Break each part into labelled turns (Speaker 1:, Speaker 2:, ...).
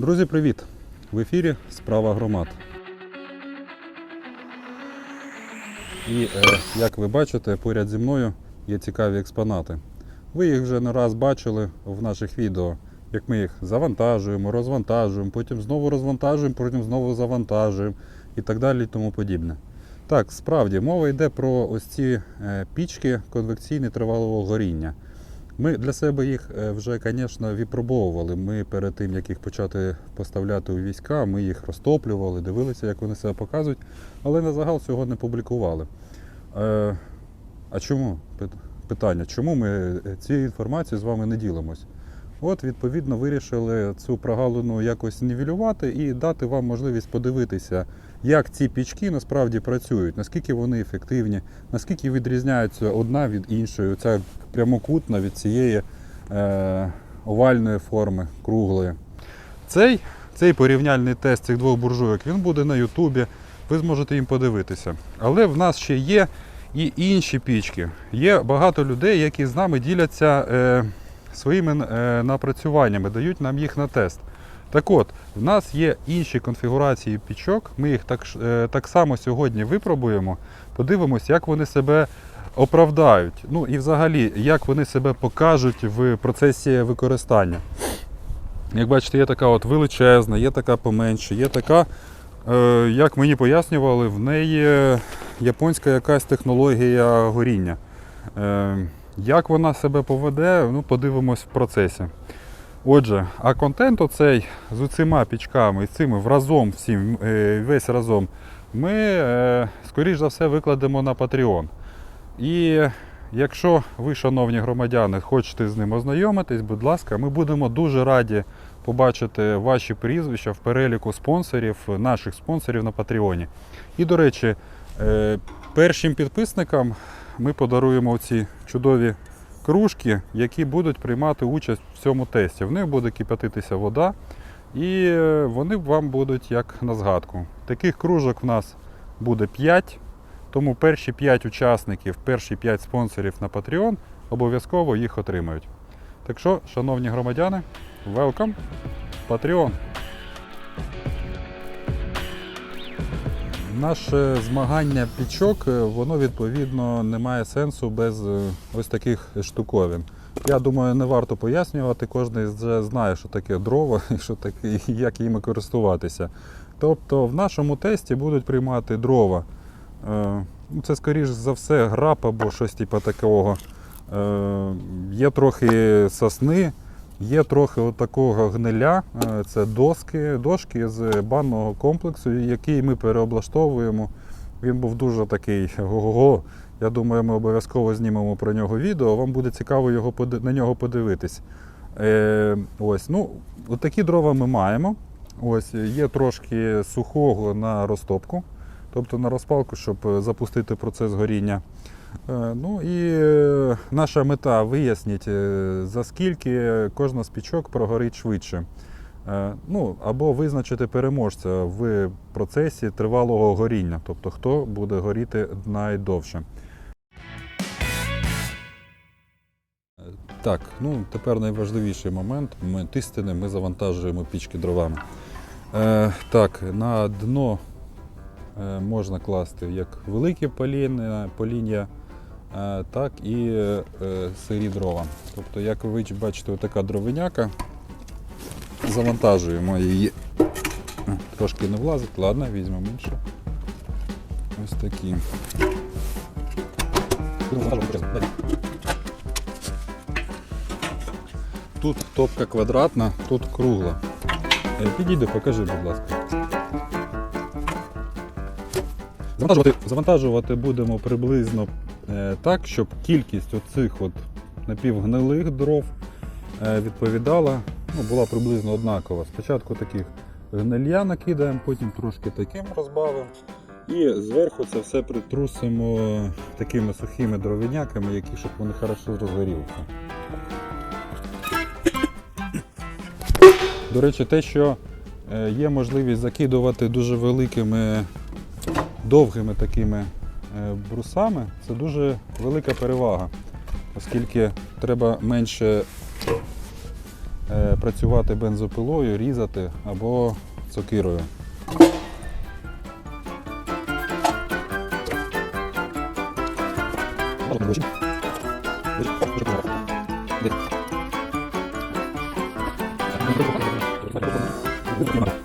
Speaker 1: Друзі, привіт! В ефірі Справа громад. І е, як ви бачите, поряд зі мною є цікаві експонати. Ви їх вже не раз бачили в наших відео, як ми їх завантажуємо, розвантажуємо, потім знову розвантажуємо, потім знову завантажуємо і так далі і тому подібне. Так, справді мова йде про ось ці е, пічки конвекційне тривалого горіння. Ми для себе їх е, вже, звісно, випробовували. Ми перед тим, як їх почати поставляти у війська, ми їх розтоплювали, дивилися, як вони себе показують, але на загал цього не публікували. Е, а чому? Питання, чому ми е, цією інформацією з вами не ділимось? От, відповідно, вирішили цю прогалину якось нівелювати і дати вам можливість подивитися, як ці пічки насправді працюють, наскільки вони ефективні, наскільки відрізняються одна від іншої, ця прямокутна від цієї е, овальної форми, круглої. Цей, цей порівняльний тест цих двох буржуйок він буде на Ютубі, ви зможете їм подивитися. Але в нас ще є і інші пічки. Є багато людей, які з нами діляться е, своїми е, напрацюваннями, дають нам їх на тест. Так от, в нас є інші конфігурації пічок. Ми їх так, е, так само сьогодні випробуємо, подивимось, як вони себе оправдають. Ну і взагалі, як вони себе покажуть в процесі використання. Як бачите, є така от величезна, є така поменше, є така, е, як мені пояснювали, в неї японська якась технологія горіння. Е, як вона себе поведе, ну, подивимось в процесі. Отже, а контент оцей з усіма пічками, з цими разом всім, е, весь разом, ми, е, скоріш за все, викладемо на Patreon. І якщо ви, шановні громадяни, хочете з ним ознайомитись, будь ласка, ми будемо дуже раді побачити ваші прізвища в переліку спонсорів, наших спонсорів на Патреоні. І, до речі, е, першим підписникам ми подаруємо ці чудові кружки, які будуть приймати участь в цьому тесті. В них буде кипятитися вода, і е, вони вам будуть як на згадку. Таких кружок в нас буде 5. Тому перші 5 учасників, перші 5 спонсорів на Patreon обов'язково їх отримають. Так що, шановні громадяни, welcome! Patreon! Наше змагання пічок, е, воно відповідно не має сенсу без е, ось таких штуковин. Я думаю, не варто пояснювати, кожен вже знає, що таке дрова і що таке, як їми користуватися. Тобто в нашому тесті будуть приймати дрова. Е, ну, Це, скоріш за все, граб або щось типу такого. Є трохи сосни, є трохи от такого гниля. Е, Це доски, дошки з банного комплексу, який ми переоблаштовуємо. Він був дуже такий го-го-го. Я думаю, ми обов'язково знімемо про нього відео. Вам буде цікаво його, на нього подивитись. Е, ось, ну, такі дрова ми маємо. Ось, є трошки сухого на розтопку, тобто на розпалку, щоб е, запустити процес горіння. Е, Ну і е, наша мета вияснити, е, за скільки кожна з пічок прогорить швидше. Ну, або визначити переможця в процесі тривалого горіння, тобто хто буде горіти найдовше. Так, ну тепер найважливіший момент. Момент істини. Ми завантажуємо пічки дровами. Е, так, на дно можна класти як великі полін- поління, е, так і е, сирі дрова. Тобто, як ви бачите, така дровиняка. Завантажуємо її. Е, Трошки не влазить, ладно, візьмемо інше. Ось такі. Тут топка квадратна, тут кругла. Е, Підійди, покажи, будь ласка. Завантажувати, завантажувати будемо приблизно е, так, щоб кількість оцих от напівгнилих дров е, відповідала, ну, була приблизно однакова. Спочатку таких гнилья накидаємо, потім трошки таким розбавимо. І зверху це все притрусимо такими сухими дровиняками, які щоб вони хорошо розгорілися. До речі, те, що е, є можливість закидувати дуже великими, довгими такими е, брусами, це дуже велика перевага, оскільки треба менше е, працювати бензопилою, різати або сокирою. Цією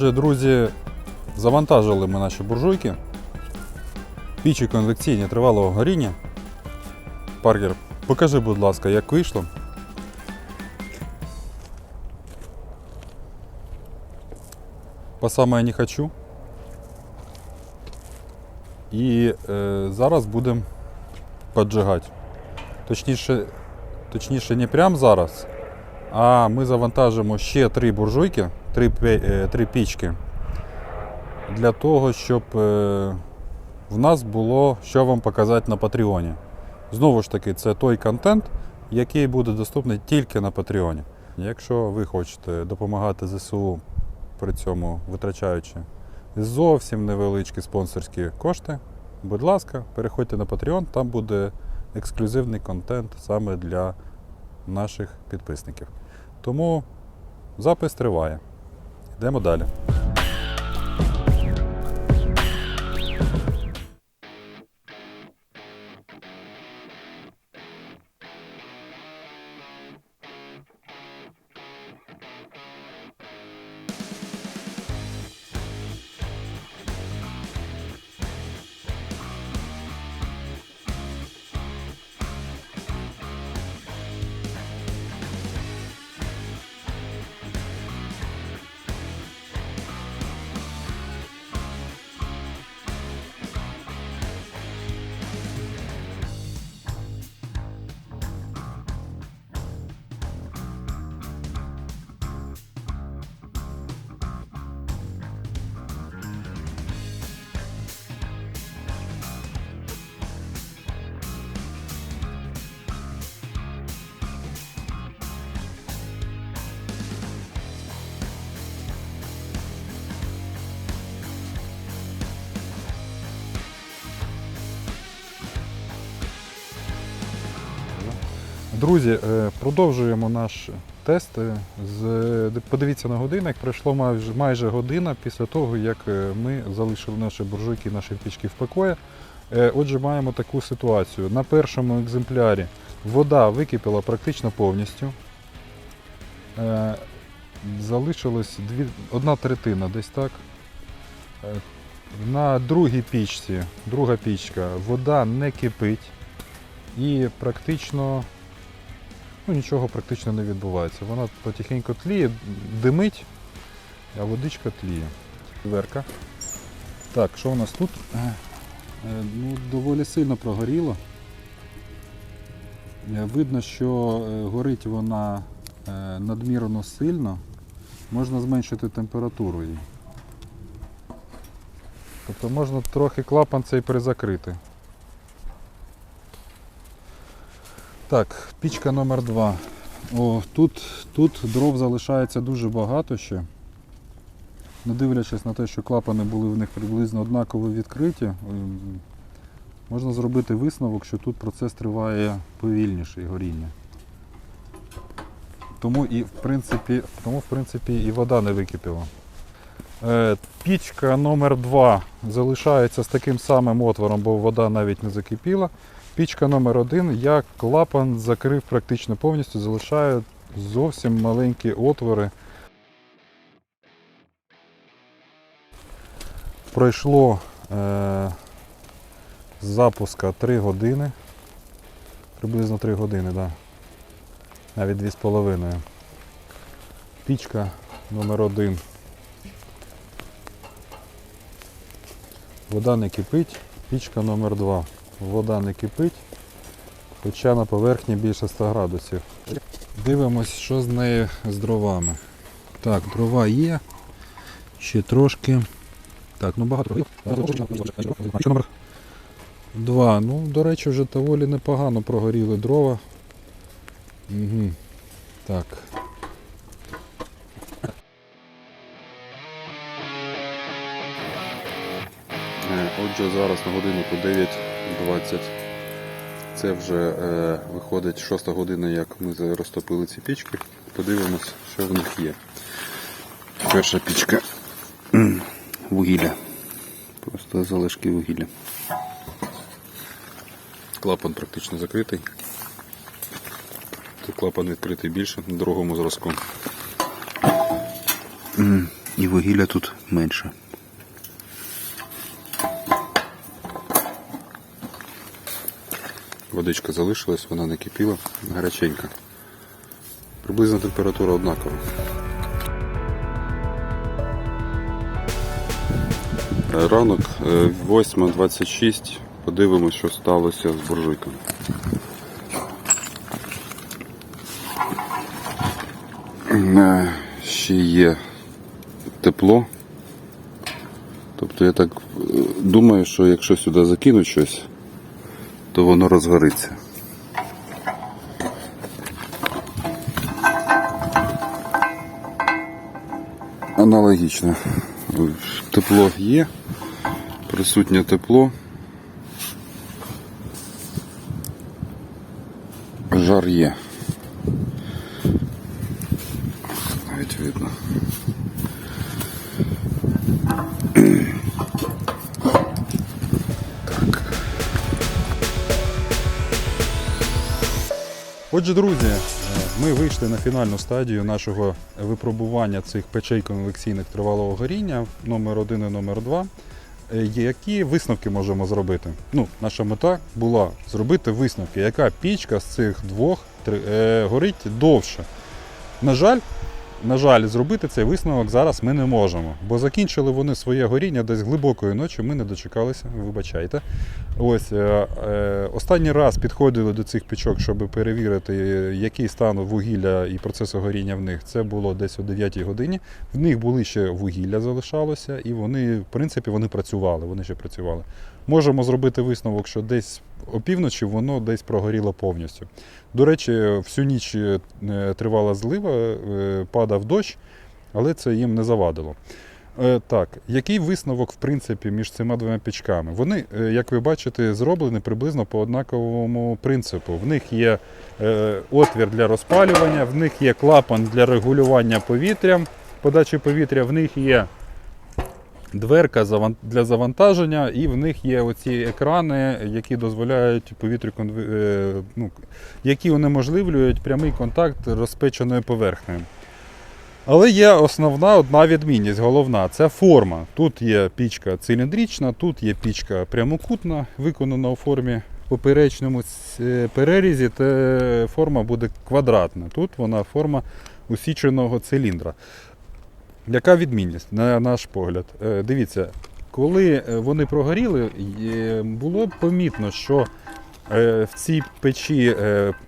Speaker 1: Отже, друзі, завантажили ми наші буржуйки. Пічі конвекційні тривалого горіння. Паркер, покажи, будь ласка, як вийшло. По саме не хочу. І е, зараз будемо поджигати. Точніше, точніше, не прямо зараз, а ми завантажимо ще три буржуйки, три, е, три пічки. Для того, щоб е, в нас було що вам показати на Патреоні. Знову ж таки, це той контент, який буде доступний тільки на Патреоні. Якщо ви хочете допомагати ЗСУ, при цьому витрачаючи зовсім невеличкі спонсорські кошти, будь ласка, переходьте на Patreon, там буде ексклюзивний контент саме для наших підписників. Тому запис триває. Йдемо далі. Друзі, е, продовжуємо наш тест. Е, Подивіться на годинник, пройшло майже, година після того, як е, ми залишили наші буржуйки, наші пічки в покої. Отже, маємо таку ситуацію. На першому екземплярі вода википіла практично повністю. Залишилось дві, одна третина десь так. На другій пічці, друга пічка, вода не кипить і практично ну, нічого практично не відбувається. Вона потихеньку тліє, димить, а водичка тліє. Верка. Так, що у нас тут? Е, е, Ну, доволі сильно прогоріло. Е, Видно, що горить вона надмірно сильно. Можна зменшити температуру її. Тобто можна трохи клапан цей перезакрити. Так, пічка номер 2 О, тут, тут дров залишається дуже багато ще. Не дивлячись на те, що клапани були в них приблизно однаково відкриті, можна зробити висновок, що тут процес триває повільніше горіння. Тому і в принципі, тому, в принципі і вода не википіла. Е, Пічка номер 2 залишається з таким самим отвором, бо вода навіть не закипіла. Пічка номер 1 я клапан закрив практично повністю, залишаю зовсім маленькі отвори. Пройшло е, з запуска 3 години. Приблизно 3 години, да. навіть 2,5. Пічка номер 1 Вода не кипить. Пічка номер 2 Вода не кипить, хоча на поверхні більше 100 градусів. Дивимось, що з нею з дровами. Так, дрова є. Ще трошки. Так, ну багато. Два. Ну, до речі, вже доволі непогано прогоріли дрова. Угу. Так. Е, Отже, зараз на годиннику 9.20. Це вже е, виходить 6 година, як ми розтопили ці пічки. Подивимось, що в них є. Перша пічка вугілля. Просто залишки вугілля. Клапан практично закритий. Тут клапан відкритий більше на другому зразку.
Speaker 2: І вугілля тут менше.
Speaker 1: Водичка залишилась, вона не кипіла, гаряченька. Приблизна температура однакова. Е, Ранок е, 8.26. Подивимось, що сталося з буржуйками. Е, Ще є тепло. Тобто я так е, думаю, що якщо сюди закинуть щось, то воно розгориться. Аналогічно. Тепло є, присутнє тепло. Жар є. Навіть видно. Отже, друзі, е, ми вийшли на фінальну стадію нашого випробування цих печей конвекційних тривалого горіння номер 1 і номер 2 Які висновки можемо зробити? Ну, наша мета була зробити висновки, яка пічка з цих двох три- е, горить довше. На жаль, на жаль, зробити цей висновок зараз ми не можемо, бо закінчили вони своє горіння десь глибокої ночі. Ми не дочекалися, вибачайте. Ось е, е, останній раз підходили до цих пічок, щоб перевірити, який стан вугілля і процесу горіння в них. Це було десь о 9 годині. В них були ще вугілля залишалося, і вони, в принципі, вони працювали. Вони ще працювали. Можемо зробити висновок, що десь опівночі воно десь прогоріло повністю. До речі, всю ніч е, тривала злива, е, падав дощ, але це їм не завадило. Е, Так, який висновок в принципі між цими двома пічками? Вони, е, як ви бачите, зроблені приблизно по однаковому принципу. В них є е, отвір для розпалювання, в них є клапан для регулювання повітря, подачі повітря, в них є дверка для завантаження, і в них є оці екрани, які дозволяють повітрю е, ну, які унеможливлюють прямий контакт розпеченою поверхнею. Але є основна одна відмінність, головна це форма. Тут є пічка циліндрична, тут є пічка прямокутна, виконана у формі поперечному перерізі, та форма буде квадратна. Тут вона форма усіченого циліндра. Яка відмінність, на наш погляд? Е, Дивіться, коли е, вони прогоріли, було помітно, що е, в цій печі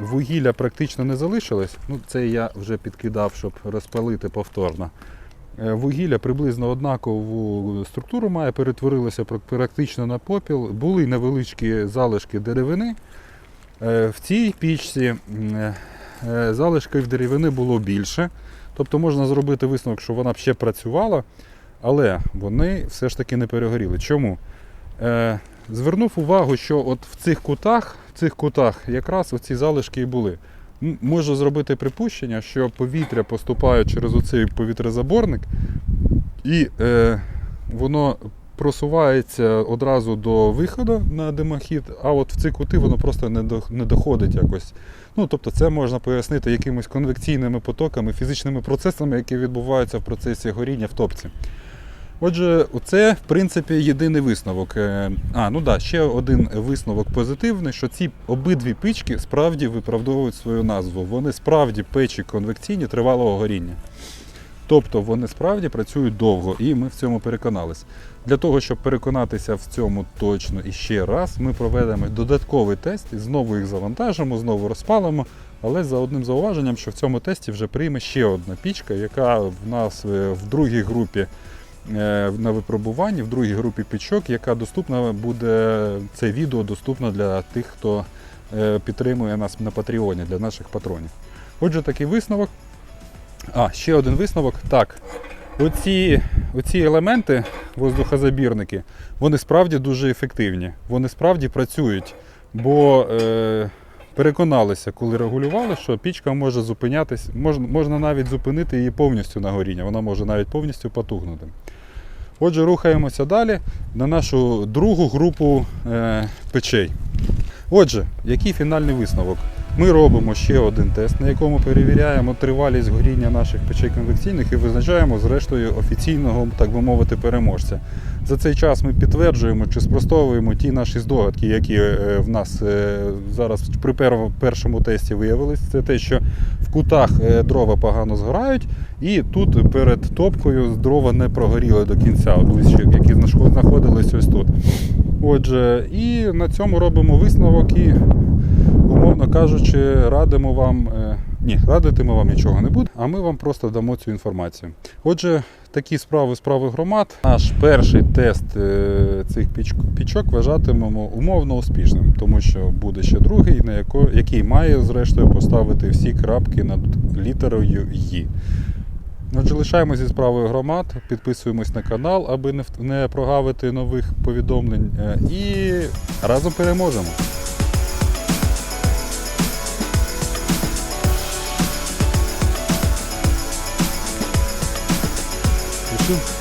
Speaker 1: вугілля практично не залишилось. Ну, це я вже підкидав, щоб розпалити повторно. Вугілля приблизно однакову структуру має, перетворилося практично на попіл. Були невеличкі залишки деревини. В цій пічці залишків деревини було більше. Тобто можна зробити висновок, що вона б ще працювала, але вони все ж таки не перегоріли. Чому? Е, звернув увагу, що от в цих кутах, в цих кутах якраз оці залишки і були. Можу зробити припущення, що повітря поступає через оцей повітрязаборник, і е, воно просувається одразу до виходу на димохід, а от в ці кути воно просто не, до, не доходить якось. Ну, тобто це можна пояснити якимись конвекційними потоками, фізичними процесами, які відбуваються в процесі горіння в топці. Отже, це, в принципі, єдиний висновок. Е, А, ну да, ще один висновок позитивний, що ці обидві пічки справді виправдовують свою назву. Вони справді печі конвекційні тривалого горіння. Тобто вони справді працюють довго, і ми в цьому переконались. Для того, щоб переконатися в цьому точно і ще раз, ми проведемо додатковий тест і знову їх завантажимо, знову розпалимо. Але за одним зауваженням, що в цьому тесті вже прийме ще одна пічка, яка в нас е, в другій групі е, на випробуванні в другій групі пічок, яка доступна буде це відео доступно для тих, хто е, підтримує нас на Патреоні для наших патронів. Отже, такий висновок. А, ще один висновок. Так, оці, оці елементи, воздухозабірники, вони справді дуже ефективні. Вони справді працюють, бо е, переконалися, коли регулювали, що пічка може зупинятись, можна, можна навіть зупинити її повністю на горіння, вона може навіть повністю потугнути. Отже, рухаємося далі на нашу другу групу е, печей. Отже, який фінальний висновок? Ми робимо ще один тест, на якому перевіряємо тривалість горіння наших печей конвекційних і визначаємо зрештою офіційного, так би мовити, переможця. За цей час ми підтверджуємо чи спростовуємо ті наші здогадки, які е, в нас е, зараз при першому тесті виявились. Це те, що в кутах е, дрова погано згорають, і тут перед топкою дрова не прогоріли до кінця, які знаходились ось тут. Отже, і на цьому робимо висновок і, умовно кажучи, радимо вам. е, Ні, радити ми вам нічого не будемо, а ми вам просто дамо цю інформацію. Отже, такі справи справи громад. Наш перший тест е, цих піч- пічок вважатимемо умовно успішним, тому що буде ще другий, на яко, який має зрештою поставити всі крапки над літерою «Ї». Отже, лишаємося зі справою громад, підписуємось на канал, аби не, не прогавити нових повідомлень. е, І разом переможемо. Tschüss.